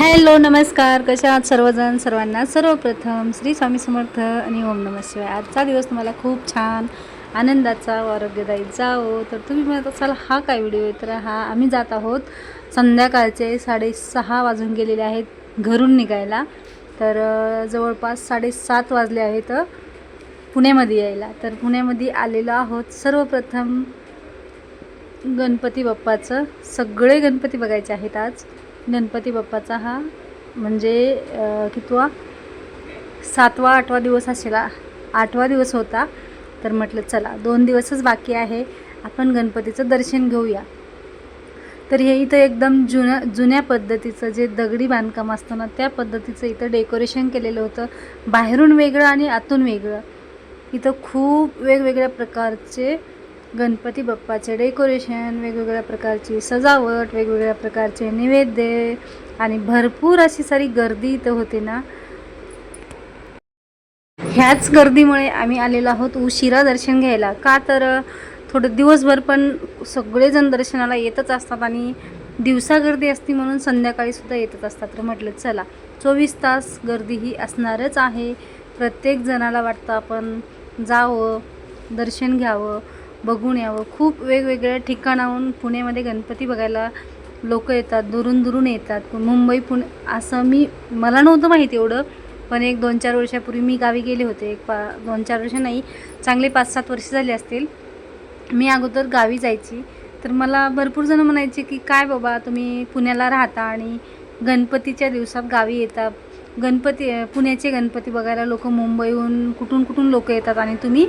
Hello नमस्कार. कशा आहात सर्वजण? सर्वांना सर्वप्रथम श्री स्वामी समर्थ आणि ओम नमः शिवाय. आजचा दिवस तुम्हाला खूप छान आनंदाचा व आरोग्यदायी जावो. तर तुम्ही म्हणत असाल हा काय व्हिडिओ आहे? तर हा आम्ही जात आहोत संध्याकाळचे साडेसहा वाजून गेलेले आहेत घरून निघायला. तर जवळपास साडेसात वाजले आहेत पुण्यामध्ये यायला. तर पुण्यामध्ये आलेलो आहोत सर्वप्रथम गणपती बाप्पाचं. सगळे गणपती बघायचे आहेत आज. गणपती बाप्पाचा हा म्हणजे कितवा सातवा आठवा दिवस असेल आठवा दिवस होता. तर म्हटलं चला दोन दिवसच बाकी आहे. आपण गणपतीचं दर्शन घेऊया. तर हे इथं एकदम जुन्या जुन्या पद्धतीचं जे दगडी बांधकाम असतं ना त्या पद्धतीचं इथं डेकोरेशन केलेलं होतं. बाहेरून वेगळं आणि आतून वेगळं. इथं खूप वेगवेगळ्या प्रकारचे गणपती बाप्पाचे डेकोरेशन वेगवेगळ्या प्रकारची सजावट वेगवेगळ्या प्रकारचे नैवेद्य आणि भरपूर अशी सारी गर्दी इथं होते ना. ह्याच गर्दीमुळे आम्ही आलेलो आहोत उशिरा दर्शन घ्यायला. का तर थोडं दिवसभर पण सगळेजण दर्शनाला येतच असतात आणि दिवसा गर्दी असती म्हणून संध्याकाळीसुद्धा येतच असतात तर म्हटलं चला चोवीस तास गर्दी ही असणारच आहे. प्रत्येक जणाला वाटतं आपण जावं दर्शन घ्यावं. बघून यावं. खूप वेगवेगळ्या ठिकाणाहून पुण्यामध्ये गणपती बघायला लोक येतात दुरून दुरून येतात. मुंबई पुणे असं मी मला नव्हतं माहिती एवढं पण एक दोन चार वर्षापूर्वी मी गावी गेले होते. एक पा दोन चार वर्ष नाही चांगले पाच सात वर्ष झाली असतील. मी अगोदर गावी जायची. तर मला भरपूर जणं म्हणायचे की काय बाबा तुम्ही पुण्याला राहता आणि गणपतीच्या दिवसात गावी येता. गणपती पुण्याचे गणपती बघायला लोक मुंबईहून कुठून कुठून लोक येतात आणि तुम्ही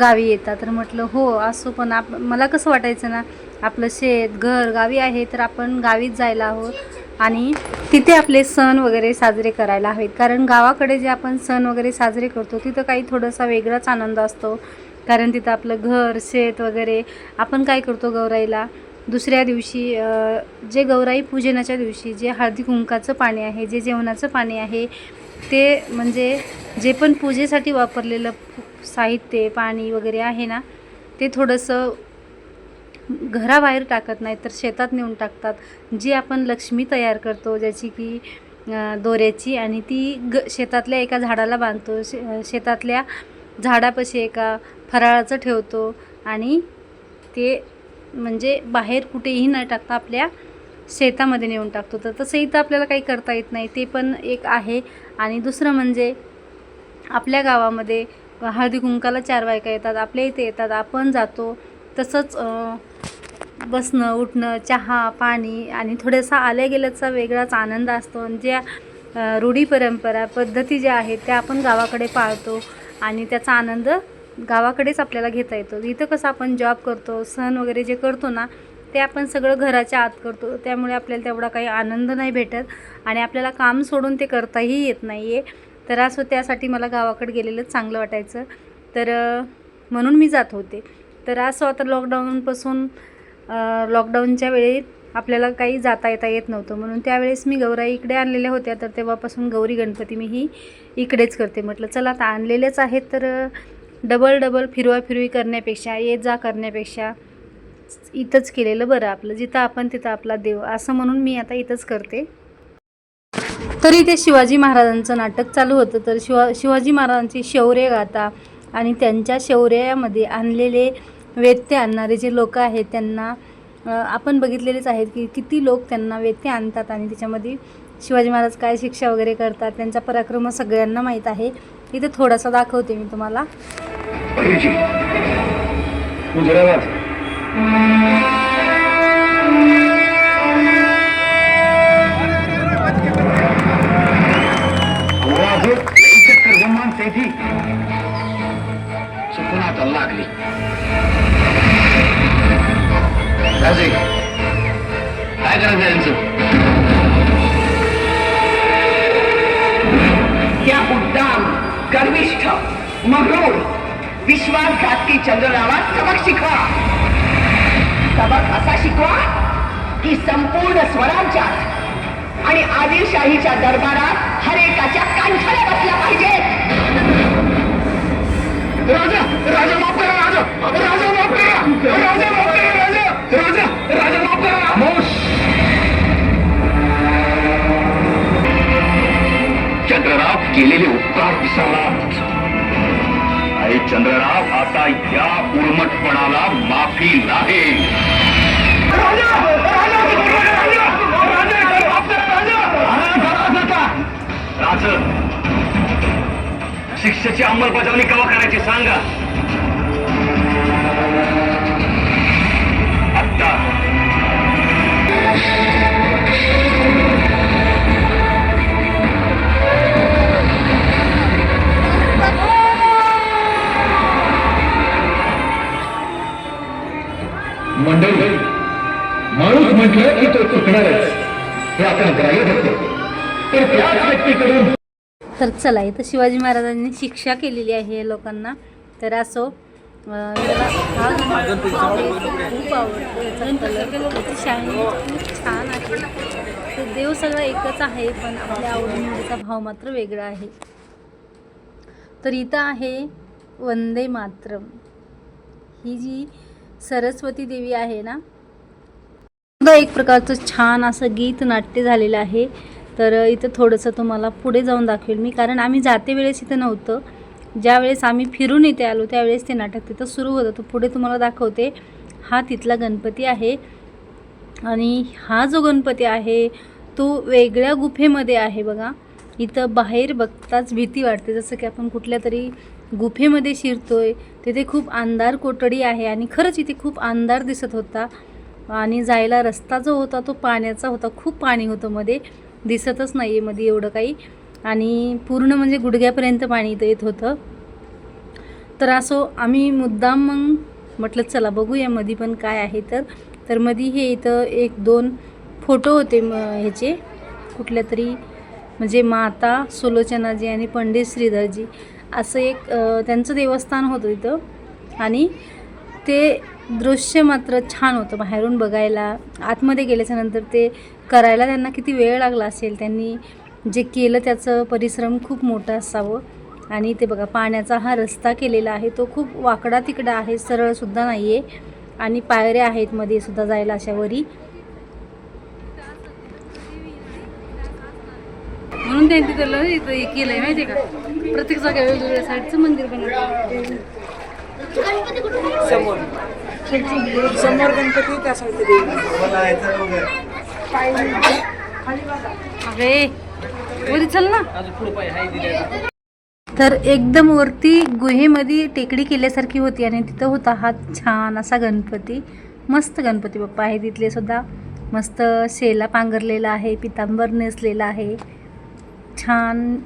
गावी येता तर म्हटलं हो असो पण आप मला कसं वाटायचं ना आपलं शेत घर गावी आहे तर आपण गावीच जायला आहोत. आणि तिथे आपले सण वगैरे साजरे करायला हवेत. कारण गावाकडे जे आपण सण वगैरे साजरे करतो तिथं काही थोडासा वेगळाच आनंद असतो. कारण तिथं आपलं घर शेत वगैरे आपण काय करतो गौराईला? दुसऱ्या दिवशी जे गौराई पूजनाच्या दिवशी जे हळदी कुंकाचं पाणी आहे जे जेवणाचं पाणी आहे ते म्हणजे जे पण पूजेसाठी वापरलेलं साहित्य पाणी वगैरे आहे ना ते थोडंसं घराबाहेर टाकत नाही तर शेतात नेऊन टाकतात. जी आपण लक्ष्मी तयार करतो ज्याची की दोऱ्याची आणि ती ग शेतातल्या एका झाडाला बांधतो. शे शेतातल्या झाडापाशी एका फराळाचं ठेवतो आणि ते म्हणजे बाहेर कुठेही न टाकता आपल्या शेतामध्ये नेऊन टाकतो. तर तसं इथं आपल्याला काही करता येत नाही. ते पण एक आहे. आणि दुसरं म्हणजे आपल्या गावामध्ये हळदी कुंकाला चार बायका येतात आपल्या इथे येतात आपण जातो. तसंच बसणं उठणं चहा पाणी आणि थोडासा आल्या गेल्याचा वेगळाच आनंद असतो. आणि ज्या रूढी परंपरा पद्धती ज्या आहेत त्या आपण गावाकडे पाळतो आणि त्याचा आनंद गावाकडेच आपल्याला घेता येतो. इथं कसं आपण जॉब करतो सण वगैरे जे करतो ना ते आपण सगळं घराच्या आत करतो. त्यामुळे आपल्याला तेवढा काही आनंद नाही भेटत आणि आपल्याला काम सोडून ते करताही येत नाही आहे तर असं त्यासाठी मला गावाकडे गेलेलं चांगलं वाटायचं. तर म्हणून मी जात होते. तर असं आता लॉकडाऊनपासून लॉकडाऊनच्या वेळी आपल्याला काही जाता येता येत नव्हतं. म्हणून त्यावेळेस मी गौराई इकडे आणलेल्या होत्या. तर तेव्हापासून गौरी गणपती मी ही इकडेच करते. म्हटलं चला आता आणलेलेच आहेत तर डबल डबल फिरवा फिरवी करण्यापेक्षा ये जा करण्यापेक्षा इथंच केलेलं बरं आपलं. जिथं आपण तिथं आपला देव. असं म्हणून मी आता इथंच करते. तरी ते शिवाजी महाराजांचं नाटक चालू होतं. तर शिवा शिवाजी महाराजांची शौर्य गाथा आणि त्यांच्या शौर्यामध्ये आणलेले व्यत्यय आणणारे जे लोक आहेत त्यांना आपण बघितलेलेच आहेत की किती लोक त्यांना व्यत्यय आणतात आणि त्याच्यामध्ये शिवाजी महाराज काय शिक्षा वगैरे करतात त्यांचा पराक्रम सगळ्यांना माहीत आहे. इथे थोडासा दाखवते मी तुम्हाला. कर्जमान सेठी चुकून आता लागली. राजे काय करायचं यांचं? या उद्दाम गर्विष्ठ मगरूर विश्वासघाती चंद्ररावा सबक शिकवा. सबक असा शिकवा की संपूर्ण स्वराज्यात आणि आदिलशाहीच्या दरबारात हरेकाच्या कांठाला बसल्या पाहिजेत. राजा राजा माफ करा राजा. राजा माफ करा. राजा माफ करा राजा. राजा राजा माफ करा. केलेले उपकार विसरलात. आई चंद्रराव आता या उर्मटपणाला माफी नाही. राज शिक्षेची अंमलबजावणी केव्हा करायची सांगा. मंडळी माणूस म्हटलं की तो चुकणारच. हे आपण ग्राह्य धरतो. तर त्याच व्यक्तीकडून तर चला इथं शिवाजी महाराजांनी शिक्षा केलेली आहे लोकांना. तर असो मला हा खूप आवडतो याचा कलर त्याची शायनिंग खूप छान आहे. ते देव सगळं एकच आहे पण आपल्या आवडीनिवडीचा भाव मात्र वेगळा आहे. तर इथं आहे वंदे मातरम. ही जी सरस्वती देवी आहे ना एक प्रकारचं छान असं गीत नाट्य झालेलं आहे. तर इथं थोडंसं तुम्हाला पुढे जाऊन दाखवेल मी. कारण आम्ही जाते वेळेस इथं नव्हतं. ज्यावेळेस आम्ही फिरून इथे आलो त्यावेळेस ते नाटक तिथं सुरू होतं. तर पुढे तुम्हाला दाखवते हा तिथला गणपती आहे. आणि हा जो गणपती आहे तो वेगळ्या गुफेमध्ये आहे बघा. इथं बाहेर बघताच भीती वाटते. जसं की आपण कुठल्या तरी गुफेमध्ये शिरतो आहे तिथे खूप अंधार कोठडी आहे आणि खरंच इथे खूप अंधार दिसत होता. आणि जायला रस्ता जो होता तो पाण्याचा होता. खूप पाणी होतं मध्ये. दिसतच नाही आहे मध्ये एवढं काही. आणि पूर्ण म्हणजे गुडघ्यापर्यंत पाणी इथं येत होतं. तर असो आम्ही मुद्दाम मग म्हटलं चला बघूया मध्ये पण काय आहे तर. तर मध्ये हे इथं एक दोन फोटो होते म ह्याचे. कुठल्या तरी म्हणजे माता सुलोचनाजी आणि पंडित श्रीधरजी. असं एक त्यांचं देवस्थान होतं इथं. आणि ते दृश्य मात्र छान होतं बाहेरून बघायला. आतमध्ये गेल्याच्यानंतर ते करायला त्यांना किती वेळ लागला असेल त्यांनी जे केलं त्याचं परिश्रम खूप मोठं असावं. आणि ते बघा पाण्याचा हा रस्ता केलेला आहे तो खूप वाकडा तिकडा आहे सरळसुद्धा नाही आहे आणि पायऱ्या आहेत मध्ये सुद्धा जायला अशा वरी. म्हणून त्यांनी इथं हे केलंय माहिती आहे का? प्रत्येक जागा वेगवेगळ्या साईडचं मंदिर बनवलं. समोर. गणपती त्या साईडला देवी अरे वरी चल ना. तर एकदम वरती गुहेमध्ये टेकडी केल्यासारखी होती आणि तिथं होता हा छान असा गणपती. मस्त गणपती बाप्पा आहे तिथले सुद्धा. मस्त शेला पांघरलेला आहे पितांबर नेसलेला आहे. छान.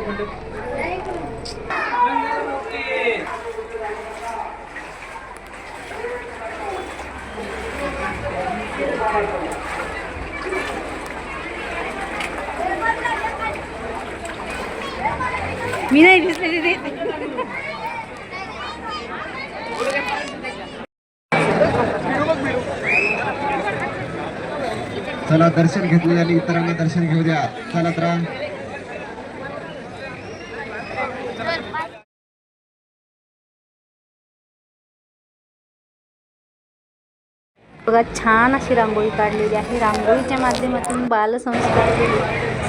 एक मिनिट मी नाही दिसले तिथे चला दर्शन घेतले आणि इतरांनी दर्शन घेऊ द्या. चला तर. बघा छान अशी रांगोळी काढलेली आहे. रांगोळीच्या माध्यमातून बालसंस्कार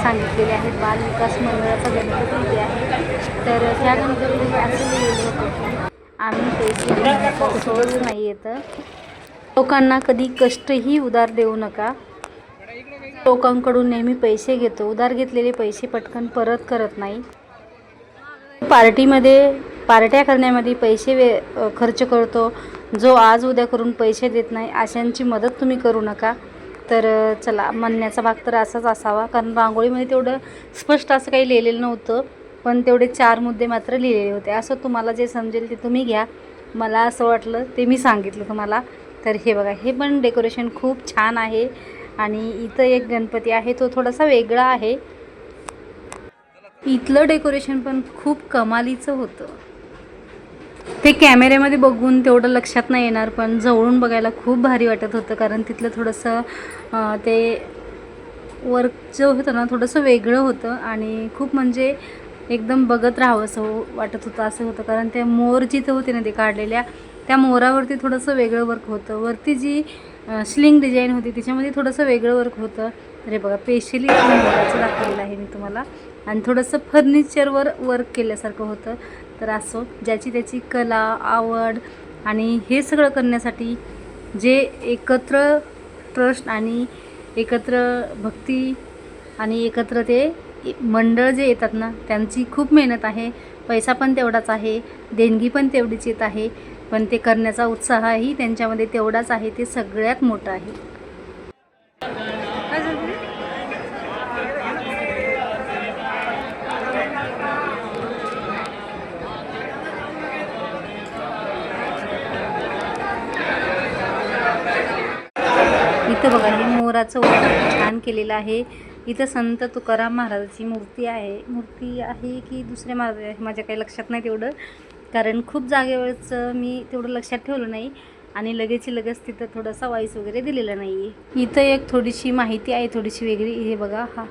सांगितलेले आहेत. बाल विकास मंडळाचा गणपती इथे आहे. तर ह्या गणपती असं लिहिलेलं होतं आम्ही पैसे सोडू नाही येतं. लोकांना कधी कष्टही उधार देऊ नका. लोकांकडून नेहमी पैसे घेतो. उधार घेतलेले पैसे पटकन परत करत नाही. पार्टीमध्ये पार्ट्या करण्यामध्ये पैसे वे खर्च करतो. जो आज उद्या करून पैसे देत नाही अशांची मदत तुम्ही करू नका. तर चला म्हणण्याचा भाग तर असाच असावा. कारण रांगोळीमध्ये तेवढं स्पष्ट असं काही लिहिलेलं नव्हतं. पण तेवढे चार मुद्दे मात्र लिहिलेले होते. असं तुम्हाला जे समजेल ते तुम्ही घ्या. मला असं वाटलं ते मी सांगितलं तुम्हाला. तर हे बघा हे पण डेकोरेशन खूप छान आहे. आणि इथं एक गणपती आहे तो थोडासा वेगळा आहे. इथलं डेकोरेशन पण खूप कमालीचं होतं. ते कॅमेऱ्यामध्ये बघून तेवढं लक्षात नाही येणार पण जवळून बघायला खूप भारी वाटत होतं कारण तिथलं थोडंसं ते वर्क जे होतं ना थोडंसं वेगळं होतं आणि खूप म्हणजे एकदम बघत राहावं असं वाटत होतं असं होतं. कारण त्या मोर जिथं होते ना ते काढलेल्या त्या मोरावरती थोडंसं वेगळं वर्क होतं. वरती जी स्लिंग डिझाईन होती त्याच्यामध्ये थोडंसं वेगळं वर्क होतं. अरे बघा स्पेशली मोराचं दाखवलेलं आहे मी तुम्हाला. आणि थोडंसं फर्निचरवर वर्क केल्यासारखं होतं. तर असो ज्याची त्याची कला आवड आणि हे सगळं करण्यासाठी जे एकत्र ट्रस्ट आणि एकत्र भक्ती आणि एकत्र ते मंडळ जे येतात ना त्यांची खूप मेहनत आहे. पैसा पण तेवढाच आहे देणगी पण तेवढीच येत आहे पण ते करण्याचा उत्साहही त्यांच्यामध्ये तेवढाच आहे ते सगळ्यात मोठं आहे इथं बघा हे मोराचं छान केलेलं आहे. इथं संत तुकाराम महाराजाची मूर्ती आहे. मूर्ती आहे की दुसऱ्या महाराज आहे माझ्या काही लक्षात नाही तेवढं. कारण खूप जागेवरचं मी तेवढं लक्षात ठेवलं नाही आणि लगेच लगेच तिथं थोडासा वाईस वगैरे दिलेला नाही आहे इथं एक थोडीशी माहिती आहे थोडीशी वेगळी. हे बघा हा.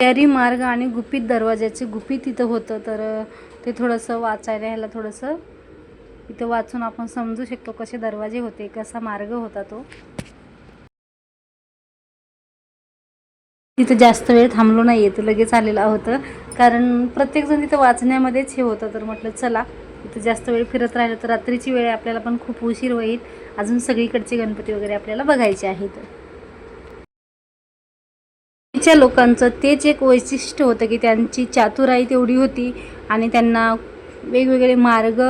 तयारी मार्ग आणि गुपित दरवाजाचे गुपित इथं होतं तर ते थोडंसं वाचायला ह्याला थोडंसं इथं वाचून आपण समजू शकतो कसे दरवाजे होते कसा मार्ग होता तो. तिथं जास्त वेळ थांबलो नाही आहे लगेच आलेला होतं. कारण प्रत्येकजण तिथं वाचण्यामध्येच हे होतं तर म्हटलं चला तिथं जास्त वेळ फिरत राहिलं तर रात्रीची वेळ आपल्याला पण खूप उशीर होईल. अजून सगळीकडचे गणपती वगैरे आपल्याला बघायचे आहेत. तिच्या लोकांचं तेच एक वैशिष्ट्य होतं की त्यांची चातुराई तेवढी होती आणि त्यांना वेगवेगळे मार्ग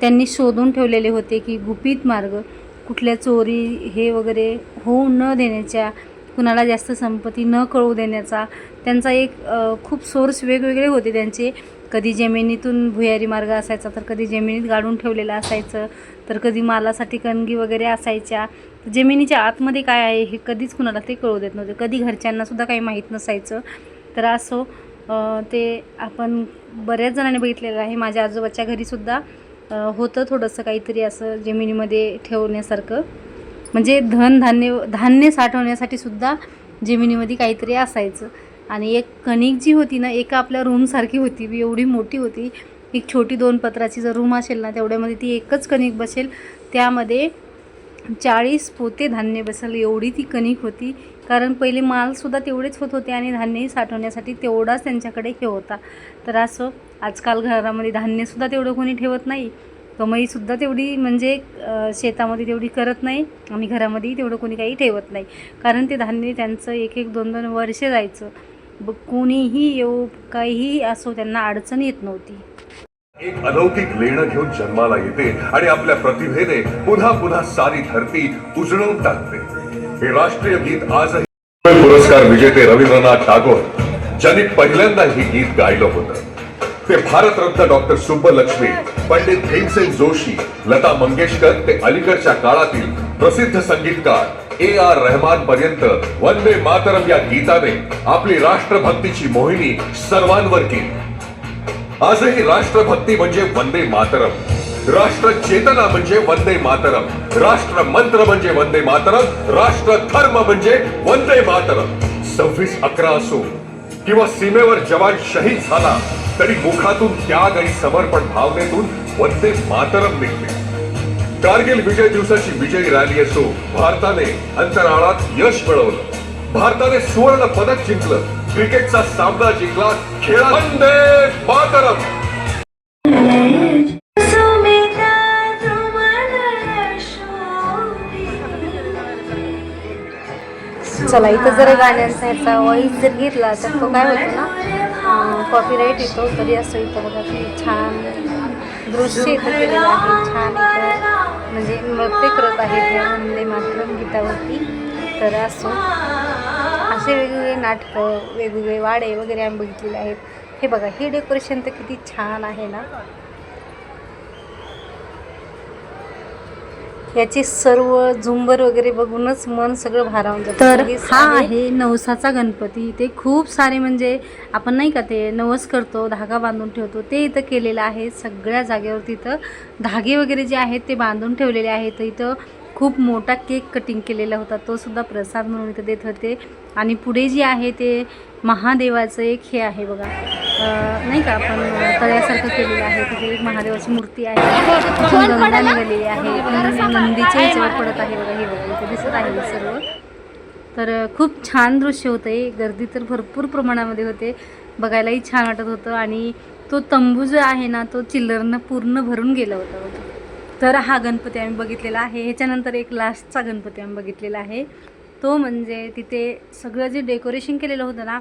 त्यांनी शोधून ठेवलेले होते की गुपित मार्ग कुठल्या चोरी हे वगैरे होऊ न देण्याच्या कुणाला जास्त संपत्ती न कळू देण्याचा त्यांचा एक खूप सोर्स वेगवेगळे होते त्यांचे. कधी जमिनीतून भुयारी मार्ग असायचा तर कधी जमिनीत गाडून ठेवलेलं असायचं तर कधी मालासाठी कणगी वगैरे असायच्या. जमिनीच्या आतमध्ये काय आहे हे कधीच कुणाला ते कळू देत नव्हते. कधी घरच्यांनासुद्धा काही माहीत नसायचं. तर असो ते आपण बऱ्याच जणांनी बघितलेलं आहे. माझ्या आजोबाच्या घरीसुद्धा होतं थोडंसं काहीतरी असं जमिनीमध्ये ठेवण्यासारखं. म्हणजे धन धान्य धान्य साठवण्यासाठी सुद्धा जमिनीमध्ये काहीतरी असायचं. आणि एक कणिक जी होती ना एका आपल्या रूमसारखी होती एवढी मोठी होती. एक छोटी दोन पत्राची जर रूम असेल ना तेवढ्यामध्ये ती एकच कणिक बसेल. त्यामध्ये चाळीस पोते धान्य बसेल एवढी ती कणिक होती. कारण पहिले मालसुद्धा तेवढेच होत होते आणि धान्यही साठवण्यासाठी तेवढाच त्यांच्याकडे हे होता. तर असं आजकाल घरामध्ये धान्यसुद्धा तेवढं कोणी ठेवत नाही. कमाईसुद्धा तेवढी म्हणजे शेतामध्ये तेवढी करत नाही आणि घरामध्येही तेवढं कोणी काही ठेवत नाही. कारण ते धान्य त्यांचं एक एक दोन दोन वर्षे जायचं. ब कोणीही येऊ काहीही असो त्यांना अडचण येत नव्हती. एक अलौकिक लेणं घेऊन जन्माला येते आणि आपल्या प्रतिभेने पुन्हा पुन्हा सारी धरती उजळून टाकते. हे राष्ट्रीय गीत आजही पुरस्कार विजेते रवींद्रनाथ टागोर ज्यांनी पहिल्यांदा हे गीत गायलं होतं. ते भारतरत्न डॉक्टर सुब्बलक्ष्मी पंडित भीमसेन जोशी लता मंगेशकर ते अलीकडच्या काळातील प्रसिद्ध संगीतकार ए आर रहमान पर्यंत वंदे मातरम या गीताने आपली राष्ट्रभक्तीची मोहिनी सर्वांवर केली. आजही राष्ट्रभक्ती म्हणजे वंदे मातरम. राष्ट्र चेतना म्हणजे वंदे मातरम. राष्ट्र मंत्र म्हणजे वंदे मातरम. राष्ट्र धर्म म्हणजे वंदे मातरम. सव्वीस अकरा असो किंवा सीमेवर जवान शहीद झाला तरी मुखातून त्याग आणि समर्पण भावनेतून वंदे मातरम निघते कारगिल विजय दिवसाची विजयी रॅली असो भारताने अंतराळात यश मिळवलं. भारताने सुवर्ण पदक जिंकलं. क्रिकेटचा सामना जिंकला खेळा वंदे मातरम! चला इथं जर गाण्याचा वॉईस जर घेतला तर तो काय होतो ना कॉपीराईट येतो तरी असं इथं बघा की छान दृश्य इथं केलेलं आहे छान इथं म्हणजे नृत्य करत आहेत या वंदे मातरम गीतावरती. तर असो असे वेगवेगळे नाटकं वेगवेगळे वाडे वगैरे आम्ही बघितलेले आहेत. हे बघा हे डेकोरेशन तर किती छान आहे ना. याची सर्व झुंबर वगैरे बघूनच मन सगळं भारावून जातं. तर हा आहे नवसाचा गणपती. ते खूप सारे म्हणजे आपण नाही का ते नवस करतो धागा बांधून ठेवतो ते इथं केलेलं आहे. सगळ्या जागेवर तिथं धागे वगैरे जे आहेत ते बांधून ठेवलेले आहेत. इथं खूप मोठा केक कटिंग केलेला होता. तो सुद्धा प्रसाद म्हणून इथं देत होते. आणि पुढे जे आहे ते महादेवाचं एक हे आहे बघा. नाही का आपण तळ्यासारखं केलेलं आहे. तिथे एक महादेवाची मूर्ती आहे. गंगा निघालेली आहे. नंदीच्या ह्याच्यावर पडत आहे बघा. हे बघा इथे दिसत आहे सर्व. तर खूप छान दृश्य होतं. आहे गर्दी तर भरपूर प्रमाणामध्ये होते. बघायलाही छान वाटत होतं. आणि तो तंबू जो आहे ना तो चिल्लरनं पूर्ण भरून गेला होता. बघा. तर हा गणपती आम्ही बघितलेला आहे. ह्याच्यानंतर एक लास्टचा गणपती आम्ही बघितलेला आहे. तो म्हणजे तिथे सगळं जे डेकोरेशन केलेलं होतं ना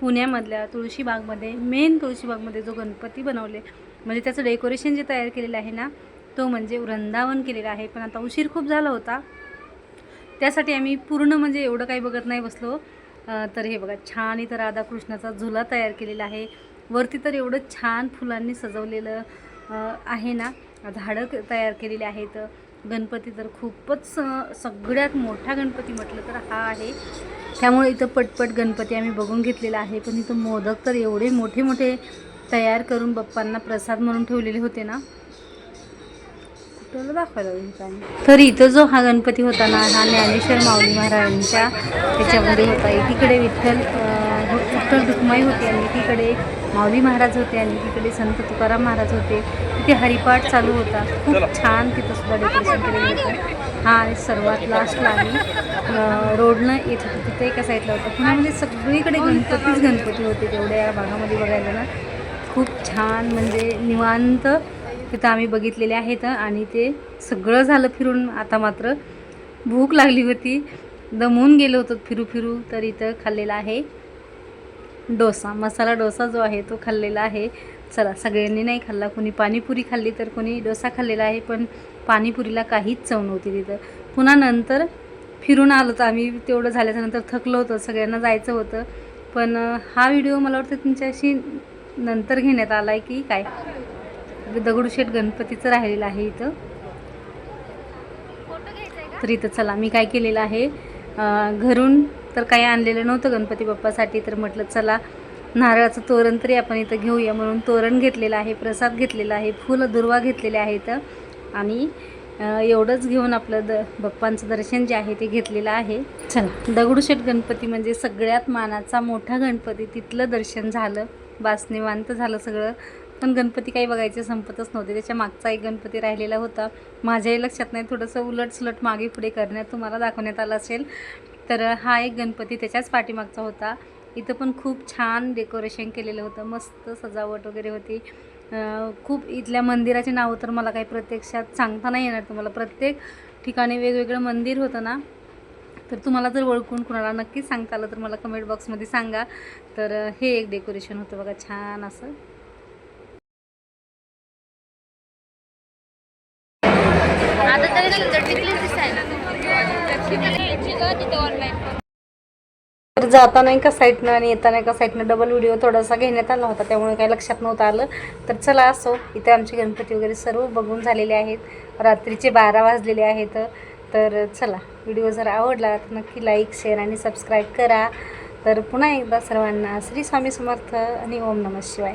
पुण्यामधल्या तुळशीबागमध्ये मेन तुळशीबागमध्ये जो गणपती बनवले म्हणजे त्याचं डेकोरेशन जे तयार केलेलं आहे ना तो म्हणजे वृंदावन केलेलं आहे. पण आता उशीर खूप झाला होता. त्यासाठी आम्ही पूर्ण म्हणजे एवढं काही बघत नाही बसलो. तर हे बघा छान इथं राधाकृष्णाचा झुला तयार केलेला आहे. वरती तर एवढं छान फुलांनी सजवलेलं आहे ना. झाडं तयार केलेली आहेत. गणपती तर खूपच सगळ्यात मोठा गणपती म्हटलं तर हा आहे. त्यामुळे इथं पटपट गणपती आम्ही बघून घेतलेला आहे. पण इथं मोदक तर एवढे मोठे मोठे तयार करून बाप्पांना प्रसाद म्हणून ठेवलेले होते ना. कुठलं दाखवायला काय तर इथं जो हा गणपती होता ना हा ज्ञानेश्वर माऊली महाराजांच्या त्याच्यामध्ये होता. एकीकडे विठ्ठल विठ्ठल रुक्माई होती आणि एकीकडे माऊली महाराज होते आणि एकीकडे संत तुकाराम महाराज होते. तिथे हरिपाठ चालू होता. खूप छान तिथं सुद्धा डेकोरेशन केलेलं होतं. हा आणि सर्वात लास्टला आम्ही रोडनं येत होतो. तिथे एका साईडला होतं. पुण्यामध्ये सगळीकडे गणपतीच गणपती होते. तेवढ्या या भागामध्ये बघायला ना खूप छान म्हणजे निवांत तिथं आम्ही बघितलेले आहेत. आणि ते सगळं झालं फिरून. आता मात्र भूक लागली होती. दमून गेलो होतो फिरू फिरू तर इथं खाल्लेला आहे. डोसा मसाला डोसा जो आहे तो खाल्लेला आहे. चला सगळ्यांनी नाही खाल्ला कोणी पाणीपुरी खाल्ली तर कोणी डोसा खाल्लेला आहे पण पाणीपुरीला काहीच चव नव्हती तिथं. पुन्हा नंतर फिरून आलो तर आम्ही तेवढं झाल्याच्यानंतर थकलो होतो सगळ्यांना जायचं होतं. पण हा व्हिडिओ मला वाटतं तुमच्याशी नंतर घेण्यात आला आहे की काय? दगडूशेठ गणपतीचं राहिलेलं आहे इथं. तर इथं चला मी काय केलेलं आहे घरून तर काही आणलेलं नव्हतं गणपती बाप्पासाठी. तर म्हटलं चला नारळाचं तोरण तरी आपण इथं घेऊया. म्हणून तोरण घेतलेलं आहे प्रसाद घेतलेला आहे फुलं दुर्वा घेतलेले आहेत. आणि एवढंच घेऊन आपलं द बाप्पांचं दर्शन जे आहे ते घेतलेलं आहे. चला. दगडूशेठ गणपती म्हणजे सगळ्यात मानाचा मोठा गणपती. तिथलं दर्शन झालं बास निवांत झालं सगळं. पण गणपती काही बघायचे संपतच नव्हते. त्याच्या मागचा एक गणपती राहिलेला होता. माझ्याही लक्षात नाही थोडंसं उलट सुलट मागे पुढे करण्यात तुम्हाला दाखवण्यात आलं असेल. तर हा एक गणपती त्याच्याच पाठीमागचा होता. इथं पण खूप छान डेकोरेशन केलेलं होतं. मस्त सजावट वगैरे होती. खूप इथल्या मंदिराचे नावं तर मला काही प्रत्यक्षात सांगता नाही येणार तुम्हाला. प्रत्येक ठिकाणी वेगवेगळं मंदिर होतं ना. तर तुम्हाला जर ओळखून कुणाला नक्कीच सांगता आलं तर मला कमेंट बॉक्समध्ये सांगा. तर हे एक डेकोरेशन होतं बघा. छान असं. आता तरी तर जाताना एका साईडनं आणि येताना एका साईडनं डबल व्हिडिओ थोडासा घेण्यात आला होता. त्यामुळे काही लक्षात नव्हतं आलं. तर चला असो इथे आमचे गणपती वगैरे सर्व बघून झालेले आहेत. रात्रीचे बारा वाजलेले आहेत. तर चला व्हिडिओ जर आवडला तर नक्की लाईक शेअर आणि सबस्क्राईब करा. तर पुन्हा एकदा सर्वांना श्री स्वामी समर्थ आणि ओम नमः शिवाय.